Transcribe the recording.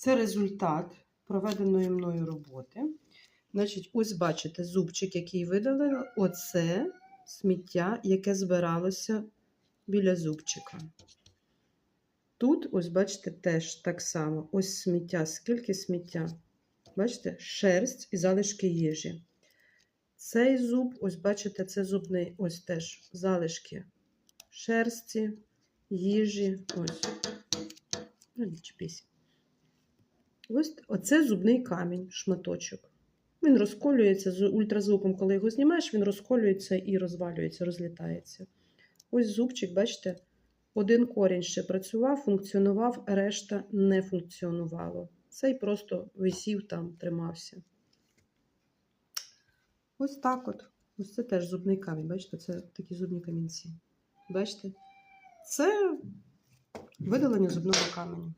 Це результат проведеної мною роботи. Значить, ось бачите зубчик, який видалили. Оце сміття, яке збиралося біля зубчика. Тут, ось бачите, теж так само. Ось сміття. Скільки сміття? Бачите, шерсть і залишки їжі. Цей зуб, ось бачите, це зубний, ось теж залишки шерсті, їжі. Ось. Ну. Ось оце зубний камінь, шматочок. Він розколюється з ультразвуком, коли його знімаєш, він розколюється і розвалюється, розлітається. Ось зубчик, бачите, один корінь ще працював, функціонував, решта не функціонувало. Цей просто висів там, тримався. Ось так от. Ось це теж зубний камінь. Бачите, це такі зубні камінці. Бачите? Це видалення зубного каменю.